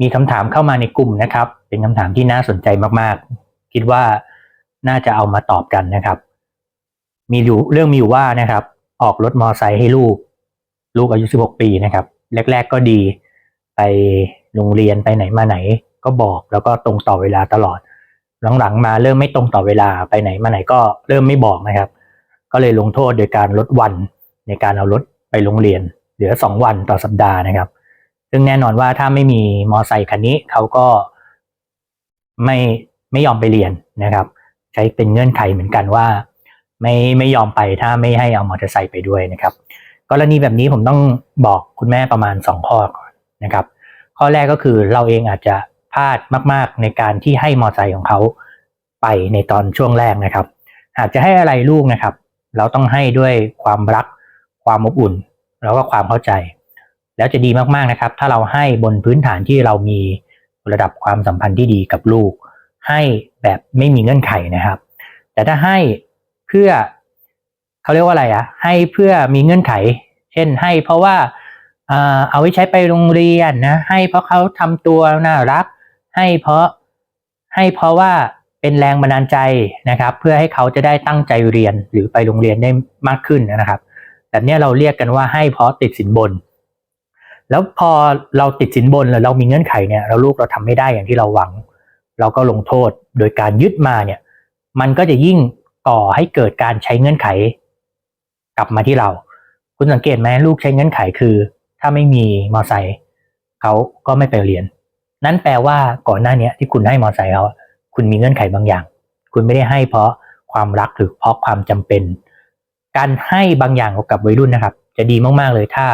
มีคำถามเข้ามาในกลุ่มนะครับ เป็นคำถามที่น่าสนใจมากๆ คิดว่าน่าจะเอามาตอบกันนะครับ มีอยู่เรื่องมีอยู่ว่านะครับ ออกรถมอไซค์ให้ลูก ลูกอายุ 16 ปีนะครับ แรก ๆ ก็ดีไปโรงเรียนไปไหนมาไหน ก็บอกแล้วก็ตรงต่อเวลาตลอด หลังๆ มาเริ่มไม่ตรงต่อเวลาไปไหนมาไหนก็เริ่มไม่บอกนะครับ ก็เลยลงโทษโดยการลดวันในการเอารถไปโรงเรียน เหลือ 2 วันต่อสัปดาห์นะครับ ซึ่งแน่นอนว่าถ้าไม่มีมอไซค์คันนี้เขาก็ไม่ไม่ยอมไปเรียนนะครับ ใช้เป็นเงื่อนไขเหมือนกันว่า ไม่ไม่ยอมไปถ้าไม่ให้เอามอเตอร์ไซค์ไปด้วยนะครับ กรณีแบบนี้ผมต้องบอกคุณแม่ประมาณ 2 ข้อก่อนนะครับ ข้อแรกก็คือเราเองอาจจะพลาดมาก ๆ ในการที่ให้มอเตอร์ไซค์ของเขาไปในตอนช่วงแรกนะครับหากจะให้อะไรลูกนะครับ เราต้องให้ด้วยความรักความอบอุ่น แล้วก็ความเข้าใจ แล้วจะดีมากๆนะครับ ถ้าเราให้บนพื้นฐานที่เรามีระดับความสัมพันธ์ที่ดีกับลูก ให้แบบไม่มีเงื่อนไขนะครับ แต่ถ้าให้เพื่อเขาเรียกว่าอะไรอะให้เพื่อมีเงื่อนไข เช่นให้เพราะว่าเอาไว้ใช้ไปโรงเรียนนะ ให้เพราะเขาทำตัวน่ารัก ให้เพราะให้เพราะว่าเป็นแรงบันดาลใจนะครับ เพื่อให้เขาจะได้ตั้งใจเรียนหรือไปโรงเรียนได้มากขึ้นนะครับ แบบเนี้ยเราเรียกกันว่าให้เพราะติดสินบน แล้วพอเราติดสินบนแล้วเรามีเงื่อนไขเนี่ยเราลูกเราทำไม่ได้อย่างที่เราหวัง เราก็ลงโทษโดยการยึดมาเนี่ย มันก็จะยิ่งก่อให้เกิดการใช้เงื่อนไข กลับมาที่เรา คุณสังเกตไหมลูกใช้เงื่อนไขคือ ถ้าไม่มีมอไซค์เขาก็ไม่ไปเรียน นั่นแปลว่าก่อนหน้านี้ที่คุณให้มอไซค์เขาคุณมีเงื่อนไขบางอย่าง คุณไม่ได้ให้เพราะความรักหรือเพราะความจำเป็น การให้บางอย่างกับวัยรุ่นนะครับ จะดีมากๆเลยถ้า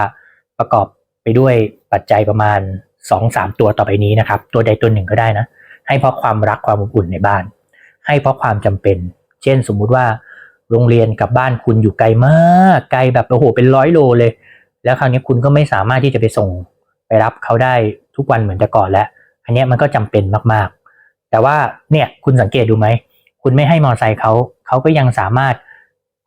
ประกอบ ไปด้วยปัจจัยประมาณ2อสามตัวต่อไปนี้นะครับ ตัวใดตัวหนึ่งก็ได้นะ ให้เพราะความรักความอบอุ่นในบ้าน ให้เพราะความจำเป็น เช่นสมมุติว่าโรงเรียนกับบ้านคุณอยู่ไกลมาก ไกลแบบโอ้โหเป็นร้อยโลเลย แล้วคราวนี้คุณก็ไม่สามารถที่จะไปส่งไปรับเขาได้ทุกวันเหมือนแต่ก่อนแล้ว อันนี้มันก็จำเป็นมากๆ แต่ว่าเนี่ยคุณสังเกตดูไหม คุณไม่ให้มอเตอร์ไซค์เขาเขาก็ยังสามารถ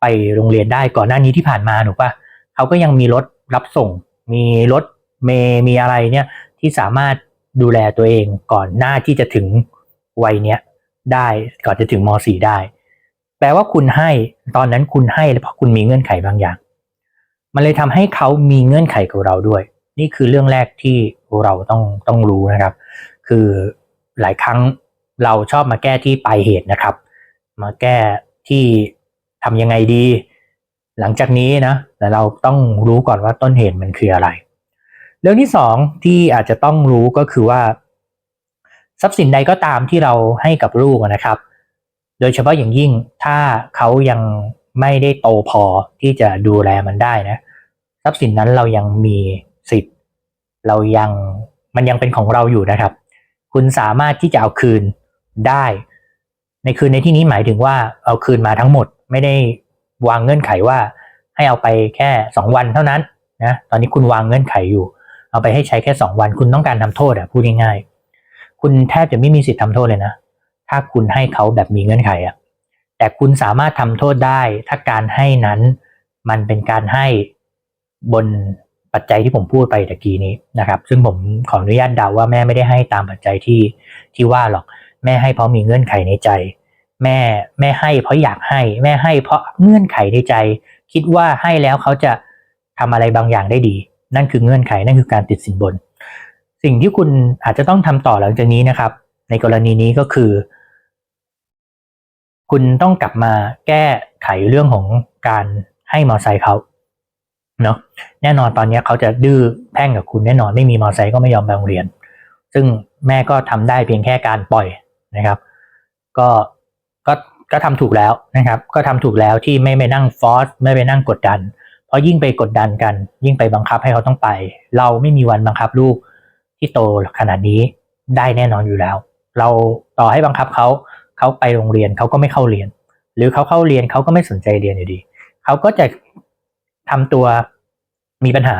ไปโรงเรียนได้ก่อนหน้านี้ที่ผ่านมาถูกปะเขาก็ยังมีรถรับส่ง มีรถเมย์มีอะไรเนี่ยที่สามารถดูแลตัวเองก่อนหน้าที่จะถึงวัยเนี้ยได้ก่อนจะถึงม .4 ได้ แปลว่าคุณให้ตอนนั้นคุณให้เพราะคุณมีเงื่อนไขบางอย่าง มันเลยทำให้เขามีเงื่อนไขกับเราด้วย นี่คือเรื่องแรกที่เราต้องต้องรู้นะครับ คือหลายครั้งเราชอบมาแก้ที่ปลายเหตุนะครับ มาแก้ที่ทำยังไงดี หลังจากนี้นะแต่เราต้องรู้ก่อนว่าต้นเหตุมันคืออะไร เรื่องที่สองที่อาจจะต้องรู้ก็คือว่า ทรัพย์สินใดก็ตามที่เราให้กับลูกนะครับ โดยเฉพาะอย่างยิ่งถ้าเขายังไม่ได้โตพอที่จะดูแลมันได้นะ ทรัพย์สินนั้นเรายังมีสิทธิ์ เรายังมันยังเป็นของเราอยู่นะครับ คุณสามารถที่จะเอาคืนได้ ในคืนในที่นี้หมายถึงว่าเอาคืนมาทั้งหมดไม่ได้ วางเงื่อนไขว่าให้เอาไปแค่สองวันเท่านั้นนะตอนนี้คุณวางเงื่อนไขอยู่ เอาไปให้ใช้แค่สองวัน คุณต้องการทำโทษอะพูดง่ายๆคุณแทบจะไม่มีสิทธิ์ทำโทษเลยนะ ถ้าคุณให้เขาแบบมีเงื่อนไขอะแต่คุณสามารถทำโทษได้ ถ้าการให้นั้นมันเป็นการให้บนปัจจัยที่ผมพูดไปตะกี้นี้นะครับ ซึ่งผมขออนุญาตเดาว่าแม่ไม่ได้ให้ตามปัจจัยที่ที่ว่าหรอก แม่ให้เพราะมีเงื่อนไขในใจ แม่แม่ให้เพราะอยากให้ แม่ให้เพราะเงื่อนไขในใจ คิดว่าให้แล้วเขาจะทำอะไรบางอย่างได้ดี นั่นคือเงื่อนไขนั่นคือการติดสินบน สิ่งที่คุณอาจจะต้องทำต่อหลังจากนี้นะครับ ในกรณีนี้ก็คือ คุณต้องกลับมาแก้ไขเรื่องของการให้มอเตอร์ไซค์เขาเนาะแน่นอนตอนนี้เขาจะดื้อแพ่งกับคุณแน่นอนไม่มีมอเตอร์ไซค์ก็ไม่ยอมไปโรงเรียน ซึ่งแม่ก็ทำได้เพียงแค่การปล่อยนะครับ ก็ ก็ก็ทำถูกแล้วนะครับ ก็ทำถูกแล้วที่ไม่ไปนั่งฟอร์สไม่ไปนั่งกดดัน เพราะยิ่งไปกดดันกัน ยิ่งไปบังคับให้เขาต้องไป เราไม่มีวันบังคับลูกที่โตขนาดนี้ได้แน่นอนอยู่แล้ว เราต่อให้บังคับเขาเขาไปโรงเรียนเขาก็ไม่เข้าเรียน หรือเขาเข้าเรียนเขาก็ไม่สนใจเรียนอยู่ดีเขาก็จะทำตัวมีปัญหา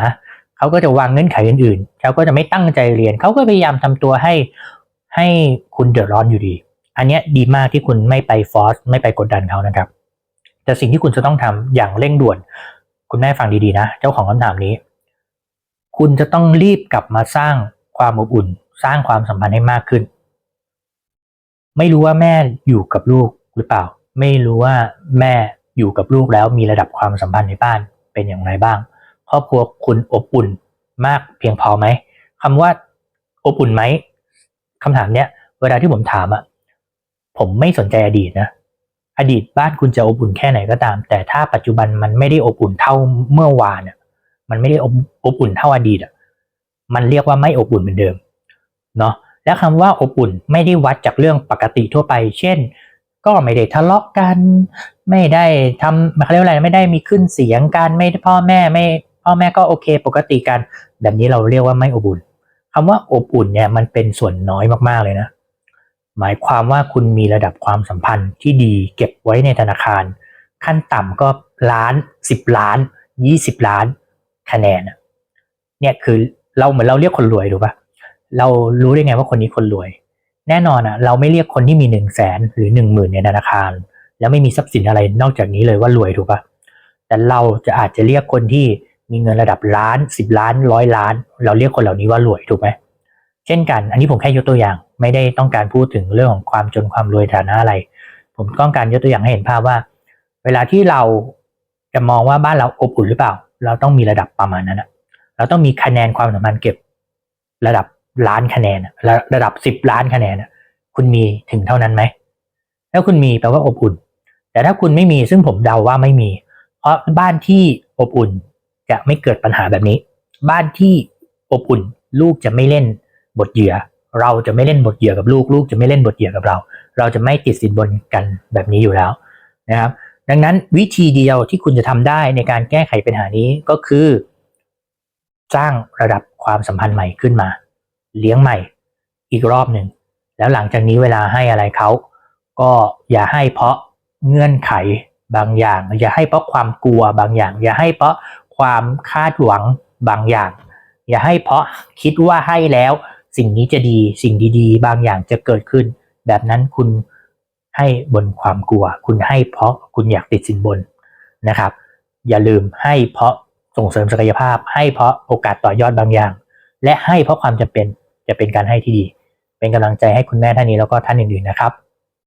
เขาก็จะวางเงื่อนไขอื่นๆเขาก็จะไม่ตั้งใจเรียนเขาก็พยายามทำตัวให้ให้คุณเดือดร้อนอยู่ดี อันนี้ดีมากที่คุณไม่ไปฟอสไม่ไปกดดันเขานะครับ แต่สิ่งที่คุณจะต้องทำอย่างเร่งด่วน คุณแม่ฟังดีๆนะ เจ้าของคำถามนี้ คุณจะต้องรีบกลับมาสร้างความอบอุ่น สร้างความสัมพันธ์ให้มากขึ้น ไม่รู้ว่าแม่อยู่กับลูกหรือเปล่า ไม่รู้ว่าแม่อยู่กับลูกแล้วมีระดับความสัมพันธ์ในบ้านเป็นอย่างไรบ้าง ครอบครัวคุณอบอุ่นมากเพียงพอไหมคำว่าอบอุ่นไหมคำถามเนี้ยเวลาที่ผมถามอะ ผมไม่สนใจอดีตนะ อดีตบ้านคุณจะอบอุ่นแค่ไหนก็ตาม แต่ถ้าปัจจุบันมันไม่ได้อบอุ่นเท่าเมื่อวานมันไม่ได้อบอบอุ่นเท่าอดีตอะมันเรียกว่าไม่อบอุ่นเหมือนเดิม เนาะ และคำว่าอบอุ่นไม่ได้วัดจากเรื่องปกติทั่วไป เช่น ก็ไม่ได้ทะเลาะกัน ไม่ได้ทำเขาเรียกว่าอะไร ไม่ได้มีขึ้นเสียงกัน ไม่พ่อแม่ไม่ พ่อแม่ก็โอเค ปกติกัน แบบนี้เราเรียกว่าไม่อบอุ่นคำว่าอบอุ่นเนี่ยมันเป็นส่วนน้อยมากๆเลยนะ หมายความว่าคุณมีระดับความสัมพันธ์ที่ดีเก็บไว้ในธนาคาร ขั้นต่ำก็ล้านสิบล้านยี่สิบล้านคะแนนเนี่ยคือเราเหมือนเราเรียกคนรวยถูกปะเรารู้ได้ไงว่าคนนี้คนรวย แน่นอนอะเราไม่เรียกคนที่มีหนึ่งแสนหรือหนึ่งหมื่นในธนาคาร แล้วไม่มีทรัพย์สินอะไรนอกจากนี้เลยว่ารวยถูกปะแต่เราจะอาจจะเรียกคนที่มีเงินระดับล้านสิบล้านร้อยล้าน เราเรียกคนเหล่านี้ว่ารวยถูกไหมเช่นกัน อันนี้ผมแค่ยกตัวอย่าง ไม่ได้ต้องการพูดถึงเรื่องของความจนความรวยฐานะอะไร ผมต้องการยกตัวอย่างให้เห็นภาพว่า เวลาที่เราจะมองว่าบ้านเราอบอุ่นหรือเปล่า เราต้องมีระดับประมาณนั้นนะเราต้องมีคะแนนความสัมพันธ์เก็บ ระดับล้านคะแนนระระดับสิบล้านคะแนนคุณมีถึงเท่านั้นไหมถ้าคุณมีแปลว่าอบอุ่น แต่ถ้าคุณไม่มีซึ่งผมเดาว่าไม่มี เพราะบ้านที่อบอุ่นจะไม่เกิดปัญหาแบบนี้ บ้านที่อบอุ่น ลูกจะไม่เล่นบทเหยื่อ เราจะไม่เล่นบทเหยื่อกับลูกลูกจะไม่เล่นบทเหยื่อกับเรา เราจะไม่ติดสินบนกันแบบนี้อยู่แล้วนะครับ ดังนั้นวิธีเดียวที่คุณจะทำได้ในการแก้ไขปัญหานี้ก็คือ สร้างระดับความสัมพันธ์ใหม่ขึ้นมา เลี้ยงใหม่อีกรอบหนึ่งแล้วหลังจากนี้เวลาให้อะไรเขาก็อย่าให้เพราะเงื่อนไขบางอย่าง อย่าให้เพราะความกลัวบางอย่าง อย่าให้เพราะความคาดหวังบางอย่าง อย่าให้เพราะคิดว่าให้แล้ว สิ่งนี้จะดีสิ่งดีๆ บางอย่างจะเกิดขึ้น แบบนั้นคุณให้บนความกลัว คุณให้เพราะคุณอยากติดสินบนนะครับ อย่าลืมให้เพราะส่งเสริมศักยภาพ ให้เพราะโอกาสต่อยอดบางอย่าง และให้เพราะความจำเป็นจะเป็นการให้ที่ดี เป็นกำลังใจให้คุณแม่ท่านนี้แล้วก็ท่านอื่นๆนะครับ